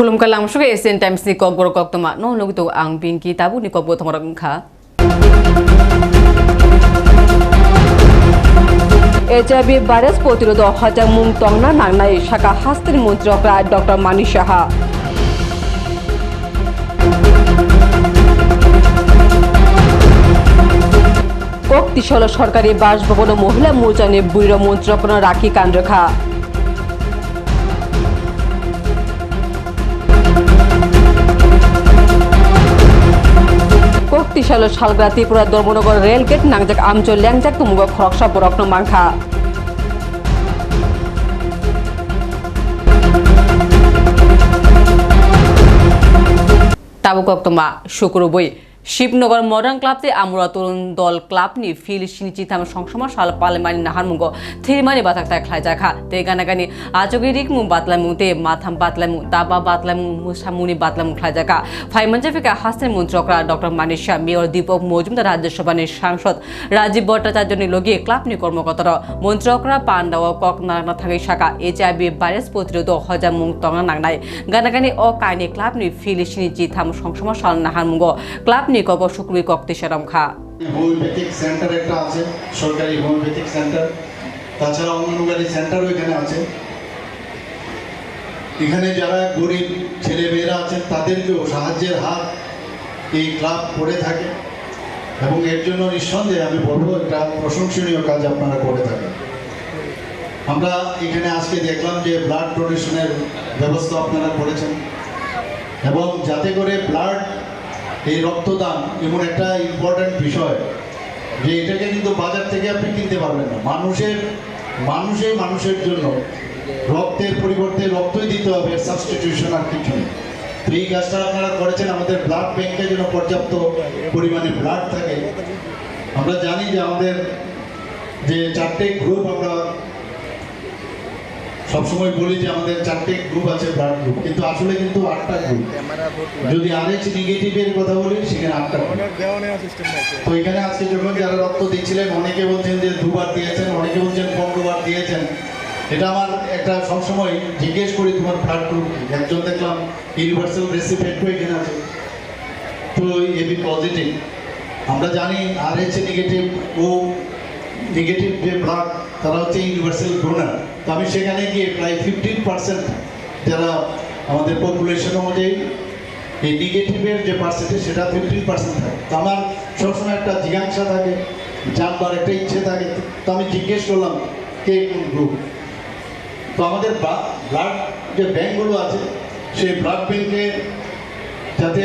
khulum kalam shuge esen times ni kok gor kok toma no log to ang pin ki tabu ni kok HIV virus প্রতিরোধ হজামুং টংনা নাংনাই শাখা হাস্তির মন্ত্রকরা doctor মানি সাহা কক্তিশল সরকারি বাসভবন মহিলা মোচানে বুড়ির মন্ত্রকরা রাখি কান্ডখা কক্তিশাল শালগ্রা ত্রিপুরা ধর্মনগর রেলগেট নাংজাক আমচল ল্যাংজাক তুমুগ খরকসা বরকন মাংখা। তাবুক toma shukru boi Shibnagar modern ক্লাবতে আমরা তরুণ দল ক্লাবনি ফিল সিনিচি থাম সংসমা সাল পালেমানি নাহারমুঙ্গ থিরিমানি বাতাক তাই খাই জাখা। তে গানাগানি আজগি রিক মু বাতলামু তে মাথাম বাতলামু তাবা বাতলামু মুসামুনি বাতলামু খাই জাখা। ফাইমানজাফিকা হাসিন মন্ত্রকরা ডক্টর মানিশা মেয়র দীপক মজুমদার রাজ্যসভার সাংসদ রাজীব ভট্টাচার্য লগিয়ে ক্লাবনি কর্মকর্তারা মন্ত্রকরা পান্ডা ও কক নাগনা থাকি শাখা এইচআইভি ভাইরাস প্রতিরোধ হজা মুং তংনা নাংনাই গানাগানি ও কাইনি ক্লাবনি ফিল সিনিচি থাম সংসমা সাল নাহারমুঙ্গ ক্লাবনি কব শুক্রুই কক্তে সেরাম খা। হোমিওপ্যাথিক সেন্টার একটা আছে, সরকারি হোমিওপ্যাথিক সেন্টার। তাছাড়া অঙ্গনবাড়ি সেন্টারও এখানে আছে। এখানে যারা গরিব ছেলে মেয়েরা আছেন তাদেরকেও সাহায্যের হাত এই ক্লাব করে থাকে এবং এর জন্য নিঃসন্দেহে আমি বলব, একটা প্রশংসনীয় কাজ আপনারা করে থাকেন। আমরা এখানে আজকে দেখলাম যে ব্লাড ডোনেশনের ব্যবস্থা আপনারা করেছেন। এবং যাতে করে ব্লাড এই রক্তদান এমন একটা ইম্পর্ট্যান্ট বিষয় যে এটাকে কিন্তু বাজার থেকে আপনি কিনতে পারবেন না। মানুষের মানুষে মানুষের জন্য রক্তের পরিবর্তে রক্তই দিতে হবে সাবস্টিটিউশন আর কিছু তো এই কাজটা আপনারা করেছেন, আমাদের ব্লাড ব্যাংকে যেন পর্যাপ্ত পরিমাণে ব্লাড থাকে। আমরা জানি যে আমাদের যে চারটে গ্রুপ আমরা সবসময় বলি যে আমাদের চারটে গ্রুপ আছে ব্লাড গ্রুপ কিন্তু আসলে কিন্তু আটটা গ্রুপ যদি আরএইচ নেগেটিভের কথা বলি, সেখানে আটটা তো এখানে আজকে যখন যারা রক্ত দিচ্ছিলেন, অনেকে বলছেন যে দুবার দিয়েছেন, অনেকে বলছেন পনেরো বার দিয়েছেন। এটা আমার একটা সবসময় জিজ্ঞেস করি, তোমার ব্লাড গ্রুপ একজন দেখলাম ইউনিভার্সাল রেসিপেন্টও এখানে আছে তো এবি পজিটিভ আমরা জানি আরএইচ নেগেটিভ ও নেগেটিভ যে ব্লাড তারা হচ্ছে ইউনিভার্সাল ডোনার তো আমি সেখানে গিয়ে প্রায় ফিফটিন পার্সেন্ট যারা আমাদের পপুলেশন অনুযায়ী এই নেগেটিভের যে পার্সেন্টেজ সেটা ফিফটিন পার্সেন্ট থাকে তো আমার সবসময় একটা জিজ্ঞাসা থাকে, জানবার একটা ইচ্ছে থাকে। তো আমি জিজ্ঞেস করলাম, কে কোন গ্রুপ তো আমাদের ব্লাড যে ব্যাঙ্কগুলো আছে, সেই ব্লাড ব্যাঙ্কে যাতে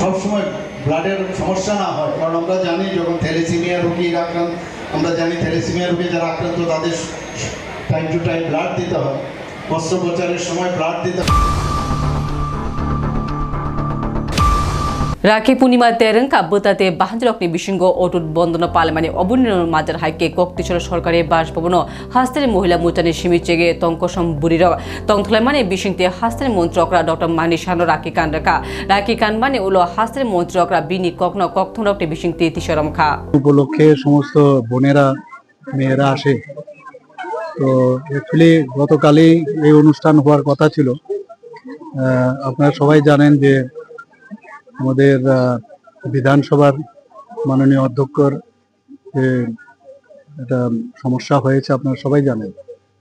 সবসময় ব্লাডের সমস্যা না হয়, কারণ আমরা জানি যখন থ্যালেসিমিয়া রোগীর আক্রান্ত, আমরা জানি থ্যালেসিমিয়া রোগী যারা আক্রান্ত, তাদের টাইম টু টাইম ব্লাড দিতে হয়। অস্ত্রোপচারের সময় ব্লাড দিতে হয়। রাখি পূর্ণিমা তেরং কাব্যতাতে বাহাঞ্জলকনি বিশৃঙ্গ অটুট বন্দনা পালেমানি অবনীর্ণ মাজার হাইকে কক্তিশ্বর সরকারি বাসভবন হাস্তের মহিলা মুচানি সীমিচেগে তঙ্কসম বুড়ির তংথলামানে বিশিংতে হাস্তের মন্ত্রকরা ডক্টর মানি শান রাখি কান্ডাকা রাখি কানমানে উলো হাস্তের মন্ত্রকরা বিনি কখন কখন রক্তে বিশিংতে তিসরম খা উপলক্ষে সমস্ত বোনেরা মেয়েরা আসে। তো অ্যাকচুয়ালি গতকালই এই অনুষ্ঠান হওয়ার কথা ছিল। আপনারা সবাই জানেন যে আমাদের বিধানসভার মাননীয় অধ্যক্ষর যে একটা সমস্যা হয়েছে আপনারা সবাই জানেন।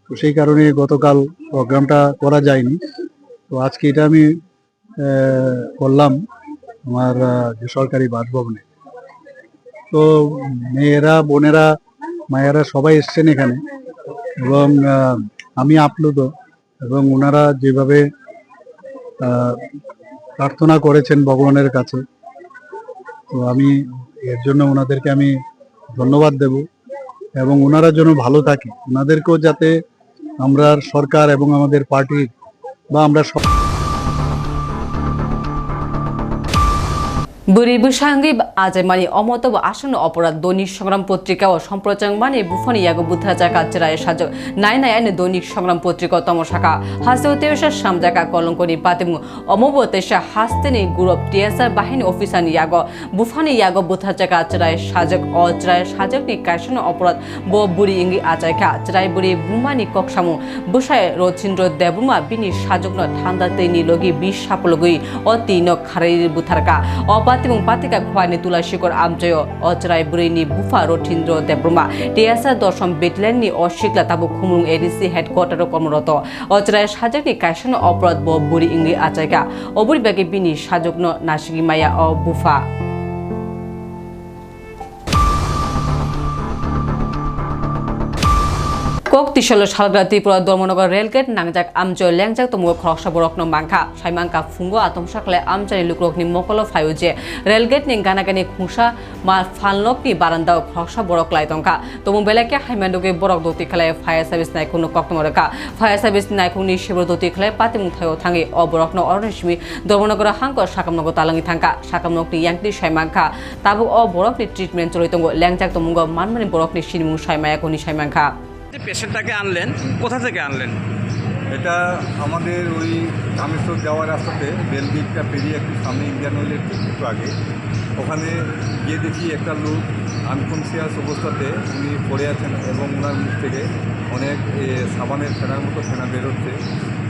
তো সেই কারণে গতকাল প্রোগ্রামটা করা যায়নি। তো আজকে এটা আমি করলাম আমার যে সরকারি বাসভবনে। তো মেয়েরা, বোনেরা, মায়েরা সবাই এসছেন এখানে। এবং আমি আপ্লুত এবং ওনারা যেভাবে প্রার্থনা করেছেন ভগবানের কাছে, তো আমি এর জন্য ওনাদেরকে আমি ধন্যবাদ দেব এবং ওনারা যেন ভালো থাকে। ওনাদেরকেও যাতে আমরা সরকার এবং আমাদের পার্টির বা আমরা সব বুড়ি বুসাঙ্গি আজমানি অমতব আসন্ন অপরাধ, দৈনিক সংগ্রাম পত্রিকা ও সম্প্রচার মানে বুফনি ইয়াগো বুদ্ধা জাকা চেরায় সাজক নাই নাই আইনে দৈনিক সংগ্রাম পত্রিকা তম শাখা হাস্তে তেসা সামজাকা কলঙ্কনি পাতিমু। অমব তেসা হাস্তেনি গুরব টিএসআর বাহিনী অফিসার ইয়াগ। বুফানি ইয়াগ বুদ্ধা জাকা চেরায় সাজক অ চেরায় সাজক নি কাইসন অপরাধ, ব বুড়ি ইঙ্গি আচাইকা চেরাই বুড়ি বুমানি ককসামু। বুসায় রথিন্দ্র দেবুমা বিনি সাজক ন ঠান্ডা তৈনি লগি বিশ সাপলগই অ তিন খারাই বুথারকা অপাতিমং পাতিকা খোয়ানি তুলা শিকর আমজয় অচরাই বুড়িনি, বুফা রথীন্দ্র দেব্রমা টিয়াসা দশম বেটালিয়ননি অশিকলা তাবু খুমুং এডিসি হেডকোয়ার্টার কর্মরত। অজরায় সাজকনি কাশন অপরাধ বুড়ি ইংরি আচাইকা। অবুরি ব্যাগে বিনি সাজগ্ন নাসিকি মায়া অ বুফা। কক তিসল সালগ্রা ত্রিপুরা ধর্মনগর রেলগেট নাংজাক আমজয় ল্যাংজাক তমুগ খরকসা বরকন মাংখা সাইমাংকা, ফুঙ্গো আতমসাকলে আমচারি লুকরকনি মকল ফাইউজে রেলগেট নি গানাগানি খুংসা, মা ফালনকনি বারান্দাও খরকসা বরক লাইতংকা তমু বেলাকে হাইমান্ডকে বরক দতি খেলায় ফায়ার সার্ভিস নাইকুনো কক্তমরকা ফায়ার সার্ভিস নাইকুনি শিবির দতি খেলায় পাতিমুং থাইও থাঙ্গি অবরকন অরণসিমি ধর্মনগর হাঙ্ক সাকামনগ তালাঙ্গি থাঙ্কা সাকামনকনি ইয়াংটি সাইমাংখা তাবুক অ বরকনি ট্রিটমেন্ট চলিতঙ্গ। ল্যাংজাক তমুগ মানমানি বরকনি সিনিমু সাইমায়া, কোনি সাইমাংখা যে পেশেন্টটাকে আনলেন? কোথা থেকে আনলেন? এটা আমাদের ওই কামেশ্বর যাওয়ার রাস্তাতে রেলগেটটা পেরিয়ে একটু সামনে ইন্ডিয়ান অয়েলের ঠিক একটু আগে। ওখানে গিয়ে দেখি একটা লোক আনকনসিয়াস অবস্থাতে উনি পড়ে আছেন এবং ওনার মুখ থেকে অনেক সাবানের ফেনার মতো ফেনা বেরোচ্ছে।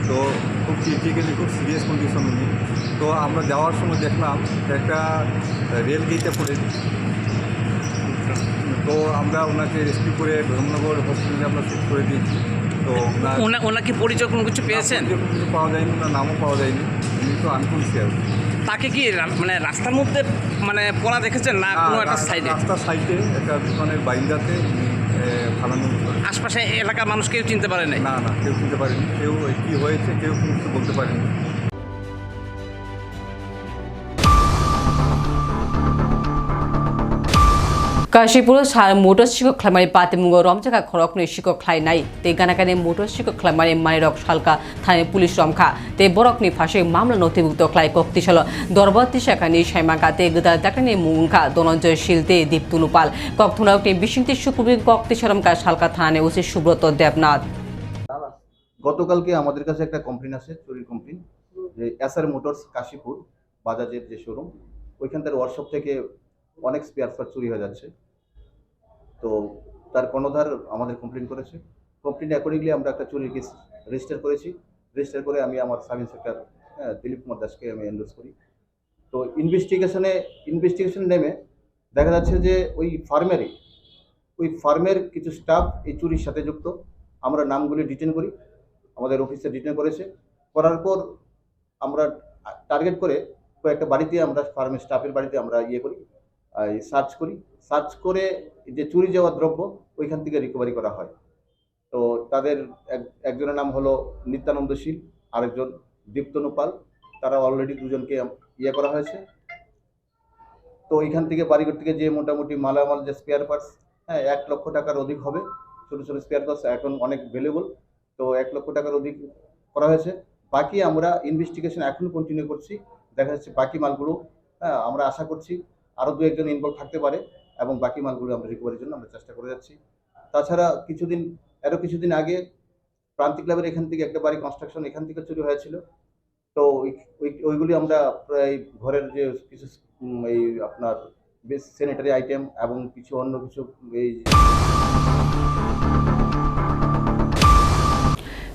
তো খুব ক্রিটিক্যালি খুব সিরিয়াস কন্ডিশন উনি। তো আমরা যাওয়ার সময় দেখলাম একটা রেল গেটে পড়ে তো আমরা ওনাকে রেস্কিউ করে ধর্মনগর হসপিটালে আমরা শিফট করে দিয়েছি। তো ওনার পরিচয় কোনো কিছু পেয়েছেন? কিছু পাওয়া যায়নি ওনার নামও পাওয়া যায়নি। উনি তো আনকনসিয়াস তাকে কি মানে রাস্তার মধ্যে মানে পড়া দেখেছেন না কোনো একটা সাইডে রাস্তার সাইডে একটা দোকানের বাইন্দাতে উনি ফালানো আশপাশে এলাকার মানুষ কেউ চিনতে পারে নাই না না কেউ চিনতে পারেনি। কেউ কী হয়েছে কেউ কিছু বলতে পারেনি। সার মোটর শিক্ষক খামারি পাতিমুঙ্গ রমজাকা খরক নই শিক্ষক খাই নাই তে গানাকানে মোটর শিক্ষক খামারি মানিরক সালকা থানে পুলিশ রমখা তে বরকনি ফাঁসে মামলা নথিভুক্ত খাই কক্তিশাল দরবর্তী শাখানি সাইমাকা তে গদা দাকানি মুঙ্খা ধনঞ্জয় শিলতে দীপ্তুনু পাল কক্থুনাকনি বিশিংতি সুকুবি কক্তিশরমকা সালকা থানে ওসি সুব্রত দেবনাথ গতকালকে আমাদের কাছে একটা কমপ্লেন আসে, চুরির কমপ্লেন যে এসআর মোটরস কাশীপুর বাজাজের যে শোরুম ওইখানকার ওয়ার্কশপ থেকে অনেক স্পেয়ার পার্ট চুরি হয়ে যাচ্ছে। তো তার কর্ণধার আমাদের কমপ্লেন করেছে। কমপ্লেন অ্যাকর্ডিংলি আমরা একটা চুরির কেস রেজিস্টার করেছি। রেজিস্টার করে আমি আমার সাব ইন্সপেক্টর হ্যাঁ, দিলীপ কুমার দাসকে আমি এন্ডোর্স করি। তো ইনভেস্টিগেশনে ইনভেস্টিগেশন নেমে দেখা যাচ্ছে যে ওই ফার্মেরই ওই ফার্মের কিছু স্টাফ এই চুরির সাথে যুক্ত। আমরা নামগুলি ডিটেন করি। আমাদের অফিসে ডিটেন করেছে। করার পর আমরা টার্গেট করে কয়েকটা বাড়িতে আমরা ফার্মের স্টাফের বাড়িতে আমরা ইয়ে করি সার্চ করি। সার্চ করে যে চুরি যাওয়া দ্রব্য, ওইখান থেকে রিকভারি করা হয়। তো তাদের এক- একজনের নাম হলো নিত্যানন্দ শীল, আরেকজন দীপ্তনু পাল। তারা অলরেডি দুজনকে ইয়ে করা হয়েছে। তো এখান থেকে বাড়িঘর থেকে যে মোটামুটি মালামাল, যে স্পেয়ার পার্টস হ্যাঁ এক লক্ষ টাকার অধিক হবে। ছোটো ছোটো স্পেয়ার পার্টস এখন অনেক ভ্যালুয়েবল তো এক লক্ষ টাকার অধিক করা হয়েছে। বাকি আমরা ইনভেস্টিগেশন এখনও কন্টিনিউ করছি। দেখা যাচ্ছে বাকি মালগুলো হ্যাঁ আমরা আশা করছি আরও দু একজন ইনভলভ থাকতে পারে। এবং বাকি মালগুলো আমরা রিকভারির জন্য আমরা চেষ্টা করে যাচ্ছি। তাছাড়া কিছুদিন আরও কিছুদিন আগে প্রান্তিক ক্লাবের এখান থেকে একটা বাড়ি কনস্ট্রাকশন এখান থেকে চুরি হয়েছিল। তো ওই- ওই- ওইগুলি আমরা প্রায় ঘরের যে কিছু এই আপনার বেশ স্যানিটারি আইটেম এবং কিছু অন্য কিছু এই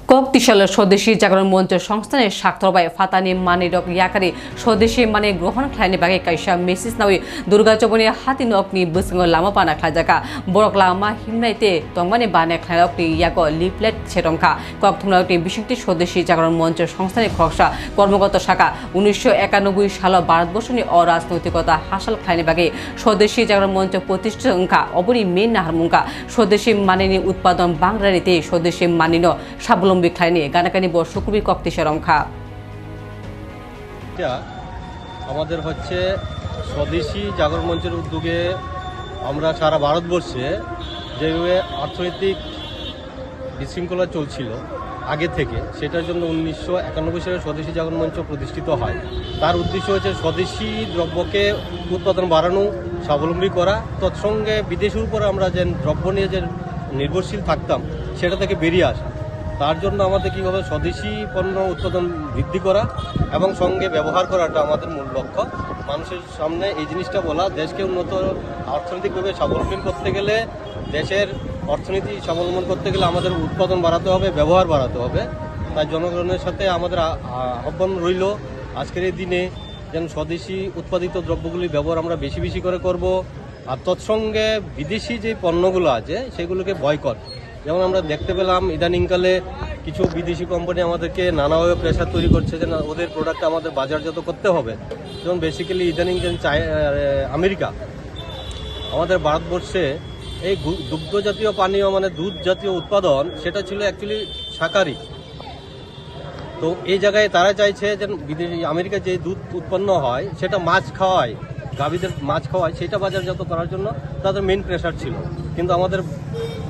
কক্তিশালের স্বদেশী জাগরণ মঞ্চ সংস্থানের স্বাক্ষরবায় ফাতানি মানিরক ইয়াকারি স্বদেশী মানে গ্রহণ খাইনি বাগে কাইসা মেসিস নাওই দুর্গা চবনি হাতি নকনি বুসঙ্গ লামা পানা খাইজাকা বরক লামা হিমনাইতে তংমানি বানে খাইরকনি ইয়াক লিফলেট ছেটংখা কক্থুমনাকনি বিশিংটি স্বদেশী জাগরণ মঞ্চ সংস্থানের খরসা কর্মগত শাখা। উনিশশো একানব্বই সাল ভারতবর্ষনি অরাজনৈতিকতা হাসাল খাইনি বাগে স্বদেশী জাগরণ মঞ্চ প্রতিষ্ঠা অবনি মেন নাহারমুঙ্কা স্বদেশী মানিনী উৎপাদন বাংলারিতে স্বদেশী মানিন স্বাবলম্বী খাইনি গানাকানি বর্ষ খুবই কক্তি সেরমখা। এটা আমাদের হচ্ছে স্বদেশি জাগরণ মঞ্চের উদ্যোগে আমরা সারা ভারতবর্ষে যেভাবে অর্থনৈতিক বিশৃঙ্খলা চলছিল আগে থেকে, সেটার জন্য উনিশশো একানব্বই সালে স্বদেশী জাগরণ মঞ্চ প্রতিষ্ঠিত হয়। তার উদ্দেশ্য হচ্ছে স্বদেশী দ্রব্যকে উৎপাদন বাড়ানো, স্বাবলম্বী করা, তৎসঙ্গে বিদেশের উপরে আমরা যে দ্রব্য নিয়ে যে নির্ভরশীল থাকতাম, সেটা থেকে বেরিয়ে আসা। তার জন্য আমাদের কী হবে স্বদেশী পণ্য উৎপাদন বৃদ্ধি করা এবং সঙ্গে ব্যবহার করাটা আমাদের মূল লক্ষ্য। মানুষের সামনে এই জিনিসটা বলা, দেশকে উন্নত অর্থনৈতিকভাবে স্বাবলম্বী করতে গেলে, দেশের অর্থনীতি স্বাবলম্বন করতে গেলে আমাদের উৎপাদন বাড়াতে হবে, ব্যবহার বাড়াতে হবে। তাই জনগণের সাথে আমাদের আহ্বান রইল, আজকের এই দিনে যেন স্বদেশি উৎপাদিত দ্রব্যগুলির ব্যবহার আমরা বেশি বেশি করে করব। আর তৎসঙ্গে বিদেশি যে পণ্যগুলো আছে, সেগুলোকে বয়কট যেমন আমরা দেখতে পেলাম, ইদানিংকালে কিছু বিদেশি কোম্পানি আমাদেরকে নানাভাবে প্রেশার তৈরি করছে যে না, ওদের প্রোডাক্ট আমাদের বাজারজাত করতে হবে। যেমন বেসিক্যালি ইদানিং আমেরিকা, আমাদের ভারতবর্ষে এই গু- দুগ্ধ জাতীয় পানীয় মানে দুধ জাতীয় উৎপাদন, সেটা ছিল অ্যাকচুয়ালি শাকারি তো এই জায়গায় তারা চাইছে যে বিদেশি, আমেরিকায় যে দুধ উৎপন্ন হয়, সেটা মাছ খাওয়ায়, গাভীদের মাছ খাওয়ায়, সেটা বাজারজাত করার জন্য তাদের মেন প্রেশার ছিল। কিন্তু আমাদের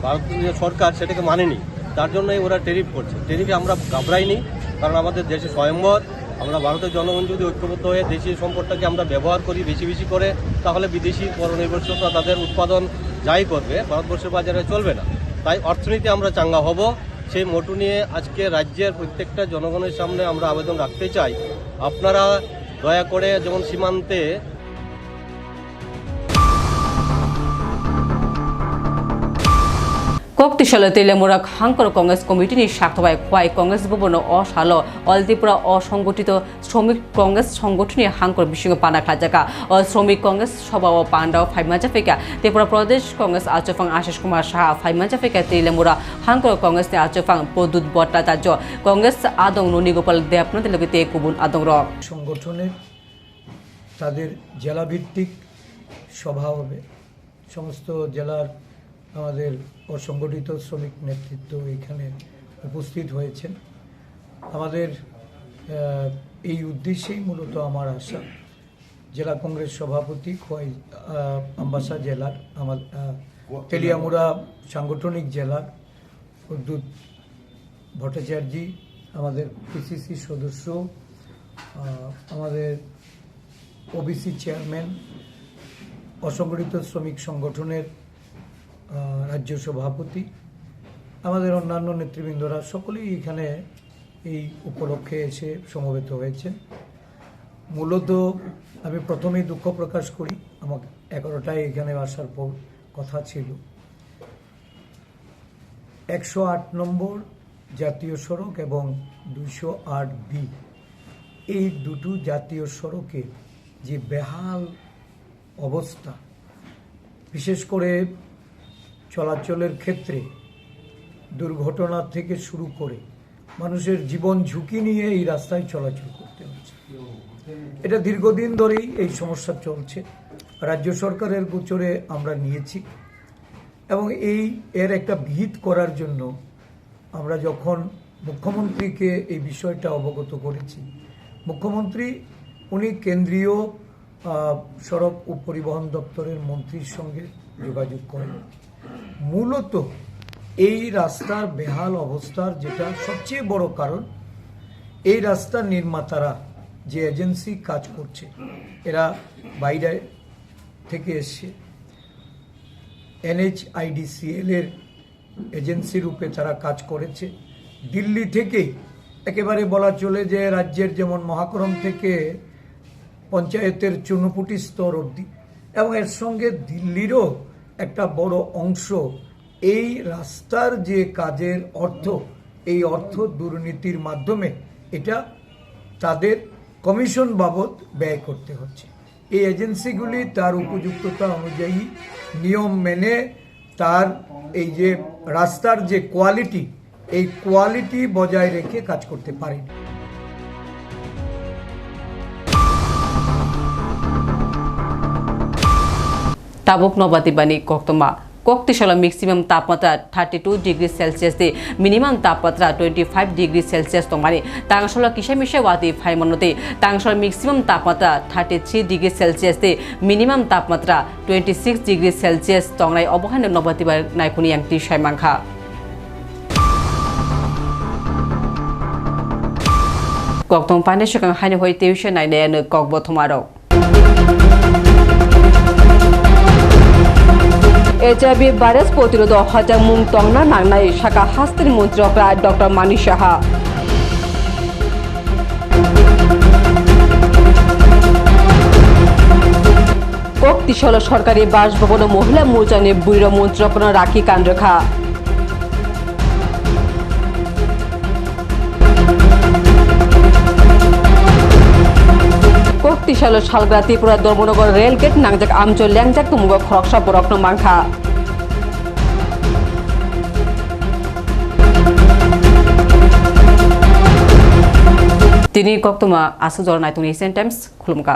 ভারতীয় সরকার সেটাকে মানেনি। তার জন্যই ওরা টেরিফ করছে। টেরিফে আমরা ঘাবড়াইনি, কারণ আমাদের দেশে স্বয়ম্বর আমরা ভারতের জনগণ যদি ঐক্যবদ্ধ হয়ে দেশীয় সম্পদটাকে আমরা ব্যবহার করি বেশি বেশি করে, তাহলে বিদেশি পরনির্ভরশীলতা, তাদের উৎপাদন যাই করবে, ভারতবর্ষের বাজারে চলবে না। তাই অর্থনীতি আমরা চাঙ্গা হব। সেই মোটু নিয়ে আজকে রাজ্যের প্রত্যেকটা জনগণের সামনে আমরা আবেদন রাখতে চাই। আপনারা দয়া করে যেমন সীমান্তে কক্তিশালে তেলেমুরা হাঙ্কর কংগ্রেস কমিটি নি স্বার্থবায় খোয়াই কংগ্রেস ভবন অশাল। অলতিপুরা অসংগঠিত শ্রমিক কংগ্রেস সংগঠনী হাঙ্কর বিশৃঙ্গ পান্ডা খাজাকা। শ্রমিক কংগ্রেস সভা ও পান্ডা ফাইমাজা ফেকা। ত্রিপুরা প্রদেশ কংগ্রেস আচফাং আশিস কুমার সাহা ফাইমাজা ফেকা। তেলেমুরা হাঙ্কর কংগ্রেস আচফাং প্রদ্যুৎ ভট্টাচার্য। কংগ্রেস আদং ননীগোপাল দেবনাথ লগতে কুবুন আদং রক সংগঠনের তাদের জেলাভিত্তিক সভা হবে। সমস্ত জেলার আমাদের অসংগঠিত শ্রমিক নেতৃত্ব এখানে উপস্থিত হয়েছেন। আমাদের এই উদ্দেশ্যেই মূলত আমার আশা জেলা কংগ্রেস সভাপতি খোয়াই আম্বাসা জেলার আমার তেলিয়ামুড়া সাংগঠনিক জেলার প্রদ্যুৎ ভট্টাচার্যি আমাদের পিসিসি সদস্য আমাদের ওবিসি চেয়ারম্যান অসংগঠিত শ্রমিক সংগঠনের রাজ্য সভাপতি, আমাদের অন্যান্য নেতৃবৃন্দরা সকলেই এখানে এই উপলক্ষে এসে সমবেত হয়েছেন। মূলত আমি প্রথমেই দুঃখ প্রকাশ করি, আমাকে এগারোটায় এখানে আসার পর কথা ছিল। একশো আট নম্বর জাতীয় সড়ক এবং দুইশো আট বি, এই দুটো জাতীয় সড়কে যে বেহাল অবস্থা, বিশেষ করে চলাচলের ক্ষেত্রে দুর্ঘটনা থেকে শুরু করে মানুষের জীবন ঝুঁকি নিয়ে এই রাস্তায় চলাচল করতে হচ্ছে। এটা দীর্ঘদিন ধরেই এই সমস্যা চলছে। রাজ্য সরকারের গোচরে আমরা নিয়েছি এবং এই এর একটা ভিত করার জন্য আমরা যখন মুখ্যমন্ত্রীকে এই বিষয়টা অবগত করেছি, মুখ্যমন্ত্রী উনি কেন্দ্রীয় সড়ক ও পরিবহন দপ্তরের মন্ত্রীর সঙ্গে যোগাযোগ করেন। মূলত এই রাস্তার বেহাল অবস্থার যেটা সবচেয়ে বড় কারণ, এই রাস্তার নির্মাতারা যে এজেন্সি কাজ করছে, এরা বাইরে থেকে এসছে। এনএইচআইডিসিএল এর এজেন্সি রূপে তারা কাজ করেছে। দিল্লি থেকেই একেবারে বলা চলে যে রাজ্যের যেমন মহাকরম থেকে পঞ্চায়েতের চুনুপুটি স্তর অবধি, এবং এর সঙ্গে দিল্লিরও একটা বড় অংশ। এই রাস্তার যে কাজের অর্থ, এই অর্থ দুর্নীতির মাধ্যমে এটা তাদের কমিশন বাবদ ব্যয় করতে হচ্ছে। এই এজেন্সিগুলি তার উপযুক্ততা অনুযায়ী নিয়ম মেনে তার এই যে রাস্তার যে কোয়ালিটি, এই কোয়ালিটি বজায় রেখে কাজ করতে পারেনি। তাবুক নবাতিবানি কক্তমা। কক্তিশালা ম্যাক্সিমাম তাপমাত্রা থার্টি টু ডিগ্রি সেলসিয়াস দি মিনিমাম তাপমাত্রা টোয়েন্টি ফাইভ ডিগ্রি সেলসিয়াস তমানি। তাংশলা কিসামিশা ওয়াতি ফাইমানতে, তাংশলা ম্যাক্সিমাম তাপমাত্রা থার্টি থ্রি ডিগ্রি সেলসিয়াস দি মিনিমাম তাপমাত্রা টোয়েন্টি সিক্স ডিগ্রি সেলসিয়াস তংনাই অবহান নবাতিবার নাইকুনি আংটি সাইমাংখা। gokton pane shikang haini hoi tuition nai HIV virus প্রতিরোধ হাজার মুং টংনা নাংনাই শাখা হাস্তির মন্ত্রকরা ডক্টর মানি সাহা। কক্তিশল সরকারি বাসভবন মহিলা মোর্চা নিয়ে বুড়ির মন্ত্রকন রাখি কান্ডখা কক্তিশাল শালগ্রা ত্রিপুরা ধর্মনগর রেলগেট নাংজাক আমচল ল্যাংজাক তুমুগ খরকসা বরকন মাংখা। তিনি কক্তমা আসু জরনাই তুমি এশিয়ান টাইমস খুলমকা।